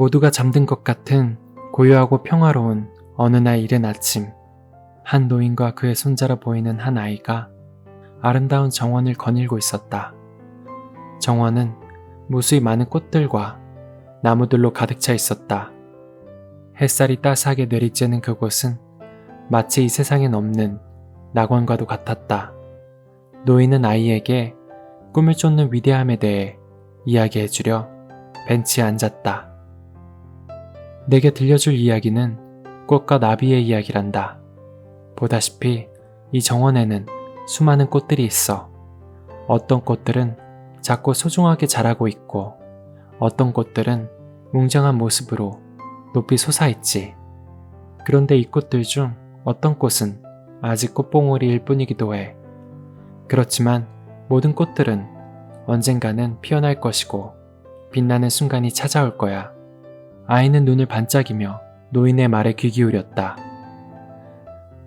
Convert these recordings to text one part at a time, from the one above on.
모두가 잠든 것 같은 고요하고 평화로운 어느 날 이른 아침, 한 노인과 그의 손자라 보이는 한 아이가 아름다운 정원을 거닐고 있었다. 정원은 무수히 많은 꽃들과 나무들로 가득 차 있었다. 햇살이 따스하게 내리쬐는 그곳은 마치 이 세상엔 없는 낙원과도 같았다. 노인은 아이에게 꿈을 쫓는 위대함에 대해 이야기해주려 벤치에 앉았다. 내게 들려줄 이야기는 꽃과 나비의 이야기란다. 보다시피 이 정원에는 수많은 꽃들이 있어. 어떤 꽃들은 작고 소중하게 자라고 있고, 어떤 꽃들은 웅장한 모습으로 높이 솟아있지. 그런데 이 꽃들 중 어떤 꽃은 아직 꽃봉오리일 뿐이기도 해. 그렇지만 모든 꽃들은 언젠가는 피어날 것이고 빛나는 순간이 찾아올 거야. 아이는 눈을 반짝이며 노인의 말에 귀 기울였다.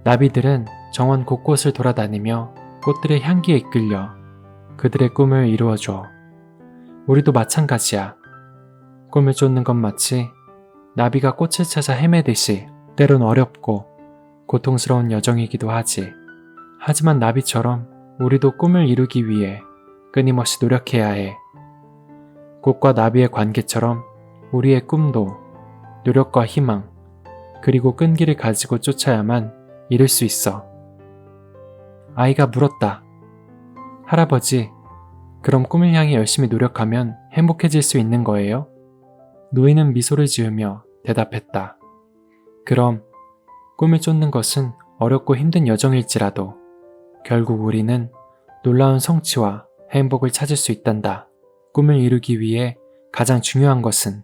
나비들은 정원 곳곳을 돌아다니며 꽃들의 향기에 이끌려 그들의 꿈을 이루어줘. 우리도 마찬가지야. 꿈을 쫓는 건 마치 나비가 꽃을 찾아 헤매듯이 때론 어렵고 고통스러운 여정이기도 하지. 하지만 나비처럼 우리도 꿈을 이루기 위해 끊임없이 노력해야 해. 꽃과 나비의 관계처럼 우리의 꿈도 노력과 희망, 그리고 끈기를 가지고 쫓아야만 이룰 수 있어. 아이가 물었다. 할아버지, 그럼 꿈을 향해 열심히 노력하면 행복해질 수 있는 거예요? 노인은 미소를 지으며 대답했다. 그럼 꿈을 쫓는 것은 어렵고 힘든 여정일지라도 결국 우리는 놀라운 성취와 행복을 찾을 수 있단다. 꿈을 이루기 위해 가장 중요한 것은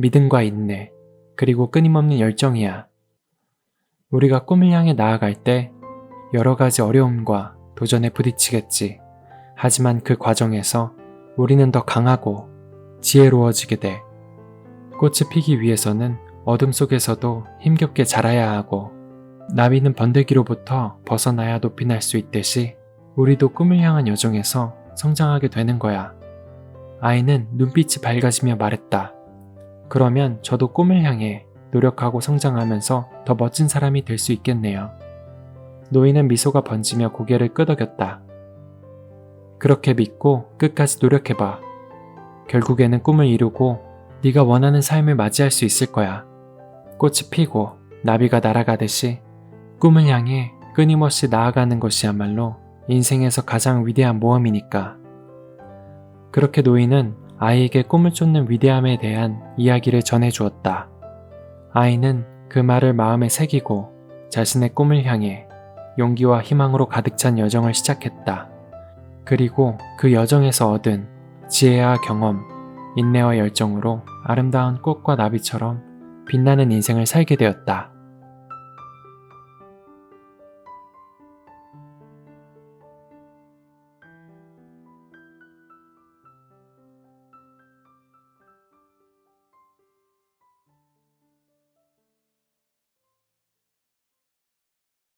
믿음과 인내, 그리고 끊임없는 열정이야. 우리가 꿈을 향해 나아갈 때 여러 가지 어려움과 도전에 부딪히겠지. 하지만 그 과정에서 우리는 더 강하고 지혜로워지게 돼. 꽃이 피기 위해서는 어둠 속에서도 힘겹게 자라야 하고 나비는 번데기로부터 벗어나야 높이 날 수 있듯이 우리도 꿈을 향한 여정에서 성장하게 되는 거야. 아이는 눈빛이 밝아지며 말했다. 그러면 저도 꿈을 향해 노력하고 성장하면서 더 멋진 사람이 될 수 있겠네요. 노인은 미소가 번지며 고개를 끄덕였다. 그렇게 믿고 끝까지 노력해봐. 결국에는 꿈을 이루고 네가 원하는 삶을 맞이할 수 있을 거야. 꽃이 피고 나비가 날아가듯이 꿈을 향해 끊임없이 나아가는 것이야말로 인생에서 가장 위대한 모험이니까. 그렇게 노인은 아이에게 꿈을 쫓는 위대함에 대한 이야기를 전해 주었다. 아이는 그 말을 마음에 새기고 자신의 꿈을 향해 용기와 희망으로 가득 찬 여정을 시작했다. 그리고 그 여정에서 얻은 지혜와 경험, 인내와 열정으로 아름다운 꽃과 나비처럼 빛나는 인생을 살게 되었다.